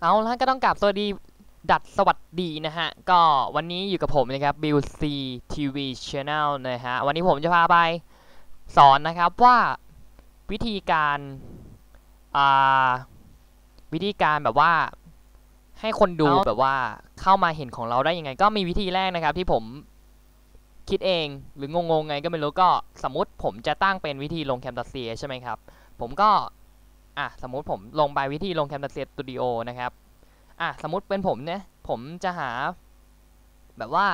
เอาละก็ต้องกลับสวัสดีดัดสวัสดีนะฮะ ก็วันนี้อยู่กับผมนะครับ Bill C TV Channel นะฮะ วันนี้ผมจะพาไปสอนนะครับว่าวิธีการอ่าวิธีการแบบว่าให้คนดูแบบว่าเข้ามาเห็นของเราได้ยังไง ก็มีวิธีแรกนะครับที่ผมคิดเองหรืองงๆไงก็ไม่รู้ก็สมมติผมจะตั้งเป็นวิธีลงแคมตัสเซียใช่ไหมครับ ผมก็ อะสมมุติผมลงไปวิธีลง Camtasia Studio นะครับอะสมมุติเป็นผมเนี่ยผมจะหา แบบว่า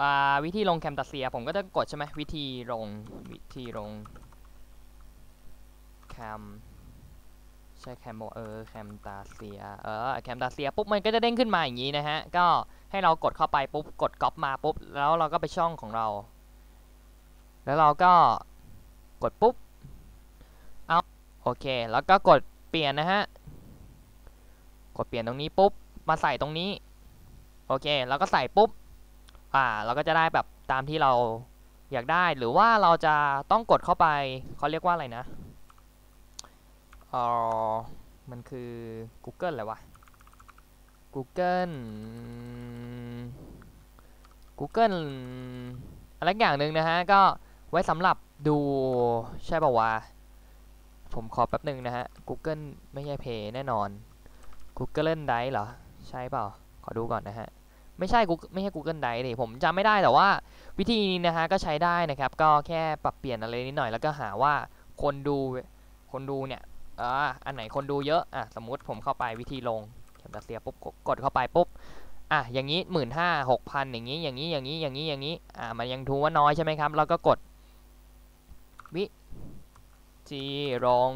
อ่าวิธีลง Camtasia ผมก็จะกดใช่ไหมวิธีลงวิธีลง Cam ใช่แคมเออ Camtasia เออ Camtasia ปุ๊บมันก็จะเด้งขึ้นมาอย่างนี้นะฮะก็ให้เรากดเข้าไปปุ๊บกดก๊อปมาปุ๊บแล้วเราก็ไปช่องของเรา แล้วเราก็กดปุ๊บ โอเค แล้วก็กดเปลี่ยนนะฮะ กดเปลี่ยนตรงนี้ปุ๊บ มาใส่ตรงนี้ โอเค แล้วก็ใส่ปุ๊บ อ่า เราก็จะได้แบบตามที่เราอยากได้ หรือว่าเราจะต้องกดเข้าไป เขาเรียกว่าอะไรนะเออมันคือ Google อะไรวะ Google Google อะไรอย่างหนึ่งนะฮะ ก็ไว้สำหรับดูใช่ป่าวะ ผมขอแป๊บหนึ่งนะฮะ Google ไม่ใช่เพย์แน่นอน Google Drive เหรอ ใช่เปล่า ขอดูก่อนนะฮะ ไม่ใช่ Google ไม่ใช่ Google Drive ดิผมจำไม่ได้แต่ว่าวิธีนี้นะฮะก็ใช้ได้นะครับ ก็แค่ปรับเปลี่ยนอะไรนิดหน่อยแล้วก็หาว่าคนดูคนดูเนี่ยอ่าอันไหนคนดูเยอะอะสมมติผมเข้าไปวิธีลงแคมตัสเซียปุ๊บกดเข้าไปปุ๊บอะอย่างนี้หมื่นห้าหกพันอย่างนี้อย่างนี้อย่างนี้อย่างนี้อย่างนี้อ่ามันยังทูว่าน้อยใช่ไหมครับ แล้วก็กดวิ จีลง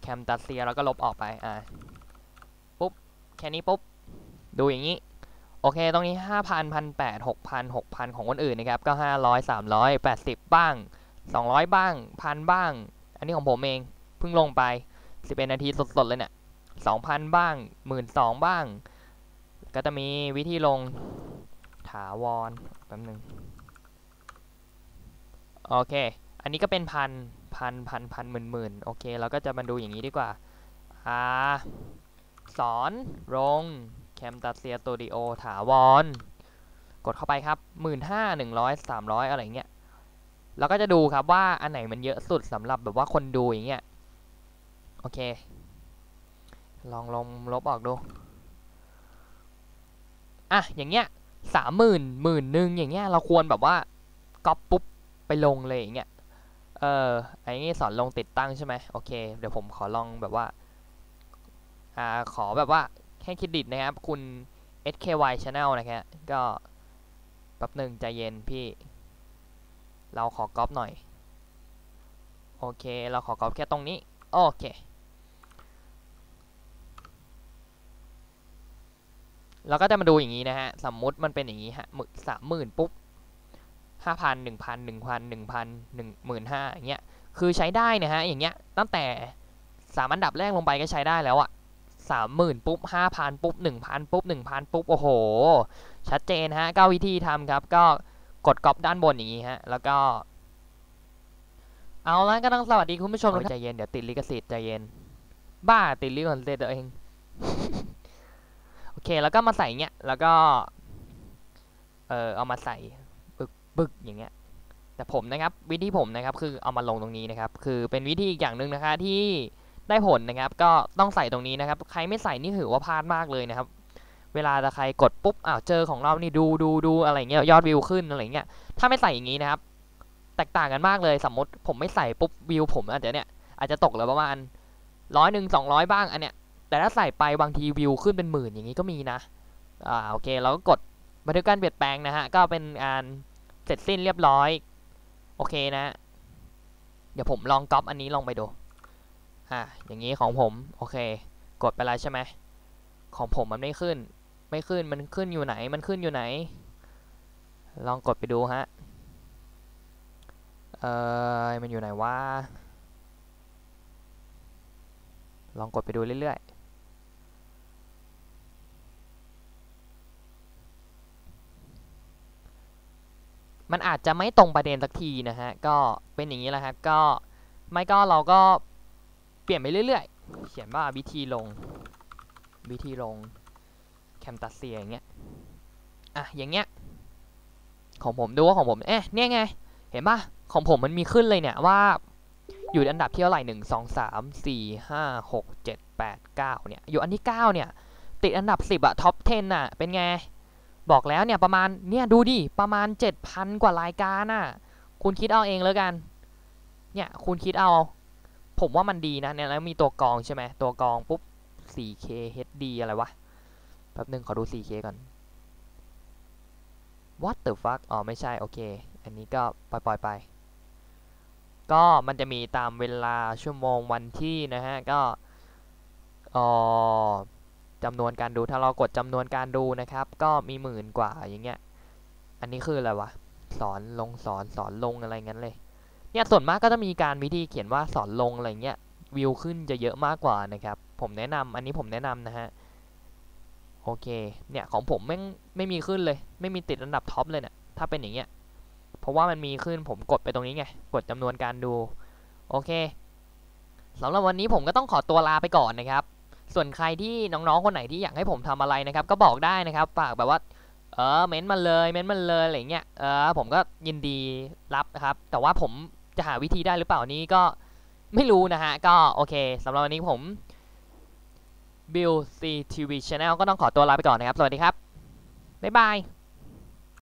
แคมตัสเซียแล้วก็ลบออกไปอ่าปุ๊บแค่นี้ปุ๊บดูอย่างนี้ โอเคตรงนี้ห้าพันพันแปดหกพันหกพันของคนอื่นนะครับ ก็ห้าร้อยสามร้อยแปดสิบบ้างสองร้อยบ้างพันบ้าง อันนี้ของผมเองเพิ่งลงไปสิบเอ็ดนาทีสดๆเลยเนี่ยสองพันบ้างหมื่นสองบ้าง ก็จะมีวิธีลงถาวรแป๊บนึง โอเค อันนี้ก็เป็นพัน พันพันพันหมื่นหมื่นโอเค เราก็จะมาดูอย่างนี้ดีกว่าอ่าสอนลงแคมตัสเซียสตูดิโอถาวร กดเข้าไปครับหมื่นห้าหนึ่งร้อยสามร้อยอะไรเงี้ยเราก็จะดูครับว่าอันไหนมันเยอะสุดสำหรับแบบว่าคนดูอย่างเงี้ยโอเค ลองลงลบออกดูอะอย่างเงี้ยสามหมื่นหมื่นหนึ่งอย่างเงี้ยเราควรแบบว่าก๊อปปุ๊บไปลงเลยอย่างเงี้ย เออไอ้นี่สอนลงติดตั้งใช่ไหมโอเค เดี๋ยวผมขอลองแบบว่า อ่า ขอแบบว่าแค่เครดิตนะครับ คุณ SKY Channel นะครับก็แป๊บหนึ่งใจเย็นพี่ เราขอก๊อปหน่อย โอเค เราขอก๊อปแค่ตรงนี้ โอเค เราก็จะมาดูอย่างนี้นะฮะ สมมุติมันเป็นอย่างนี้ฮะสามหมื่นปุ๊บ ห้าพันหนึ่งพันหนึ่งพันหนึ่งพันหนึ่งหมื่นห้าอย่างเงี้ยคือใช้ได้นะฮะอย่างเงี้ยตั้งแต่สามอันดับแรกลงไปก็ใช้ได้แล้วอะสามหมื่นปุ๊บห้าพันปุ๊บหนึ่งพันปุ๊บหนึ่งพันปุ๊บโอ้โห ชัดเจนฮะก็วิธีทำครับ ก็กดก๊อปด้านบนอย่างนี้ฮะแล้วก็ เอาละก็ต้องสวัสดีคุณผู้ชมใจเย็นเดี๋ยวติดลิขสิทธิ์ใจเย็น บ้าติดลิขสิทธิ์ตัวเองโอเคแล้วก็มาใส่เงี้ยแล้วก็ เออเอามาใส่ บึกบึกอย่างเงี้ยแต่ผมนะครับวิธีผมนะครับคือเอามาลงตรงนี้นะครับ คือเป็นวิธีอีกอย่างหนึ่งนะคะที่ได้ผลนะครับ ก็ต้องใส่ตรงนี้นะครับ ใครไม่ใส่นี่ถือว่าพลาดมากเลยนะครับ เวลาจะใครกดปุ๊บอ้าวเจอของเรานี่ดูดูดูอะไรเงี้ยยอดวิวขึ้นอะไรเงี้ยถ้าไม่ใส่อย่างนี้นะครับ แตกต่างกันมากเลยสมมติผมไม่ใส่ปุ๊บวิวผมอาจจะเนี่ยอาจจะตกเหลือประมาณร้อยหนึ่งสองร้อยบ้างอันเนี้ยแต่ถ้าใส่ไปบางทีวิวขึ้นเป็นหมื่นอย่างนี้ก็มีนะอ่าโอเคเราก็กดบันทึกการเปลี่ยนแปลงนะฮะก็เป็นการ เสร็จสิ้นเรียบร้อย โอเคนะ เดี๋ยวผมลองก๊อปอันนี้ลองไปดู อ่า อย่างนี้ของผม โอเค กดไปแล้วใช่ไหม ของผมมันไม่ขึ้น ไม่ขึ้น มันขึ้นอยู่ไหน มันขึ้นอยู่ไหน ลองกดไปดูฮะ เออมันอยู่ไหนวะ ลองกดไปดูเรื่อยๆ มันอาจจะไม่ตรงประเด็นสักทีนะฮะ ก็เป็นอย่างนี้แหละฮะก็ไม่ก็เราก็เปลี่ยนไปเรื่อยๆ เขียนว่าวิธีลง วิธีลงแคมตัสเซียอย่างเงี้ย อะ อย่างเงี้ย ของผมดูว่าของผม เอ๊ะ เนี่ยไง เห็นปะของผมมันมีขึ้นเลยเนี่ยว่า อยู่อันดับที่เท่าไหร่หนึ่งสองสามสี่ห้าหกเจ็ดแปดเก้าเนี่ย อยู่อันที่เก้าเนี่ย ติดอันดับสิบอะท็อป 10อะเป็นไง บอกแล้วเนี่ยประมาณเนี่ยดูดิประมาณเจ็ดพันกว่ารายการอะคุณคิดเอาเองแล้วกัน เนี่ยคุณคิดเอา ผมว่ามันดีนะเนี่ยแล้วมีตัวกรองใช่ไหมตัวกรองปุ๊บ 4K HD อะไรวะแป๊บนึงขอดู 4K ก่อน What the fuck อ๋อไม่ใช่โอเค อันนี้ก็ปล่อยๆไป ก็มันจะมีตามเวลาชั่วโมงวันที่นะฮะ ก็อ๋อ จำนวนการดูถ้าเรากดจำนวนการดูนะครับ ก็มีหมื่นกว่าอย่างเงี้ย อันนี้คืออะไรวะสอนลงสอนสอนลงอะไรงั้นเลย เนี่ยส่วนมากก็จะมีการวิธีเขียนว่าสอนลงอะไรเงี้ยวิวขึ้นจะเยอะมากกว่านะครับ ผมแนะนำอันนี้ผมแนะนำนะฮะโอเค เนี่ยของผมแม่ไม่มีขึ้นเลย ไม่มีติดอันดับท็อปเลยเนี่ย ถ้าเป็นอย่างเงี้ย เพราะว่ามันมีขึ้นผมกดไปตรงนี้ไง กดจำนวนการดู โอเคสำหรับวันนี้ผมก็ต้องขอตัวลาไปก่อนนะครับ ส่วนใครที่น้องๆคนไหนที่อยากให้ผมทำอะไรนะครับ ก็บอกได้นะครับฝากแบบว่าเออเม้นต์มาเลยเม้นต์มาเลยอะไรเงี้ยเออผมก็ยินดีรับนะครับ แต่ว่าผมจะหาวิธีได้หรือเปล่านี้ก็ไม่รู้นะฮะ ก็โอเคสำหรับวันนี้ผม Bill C TV Channel ก็ต้องขอตัวลาไปก่อนนะครับ สวัสดีครับ บ๊ายบาย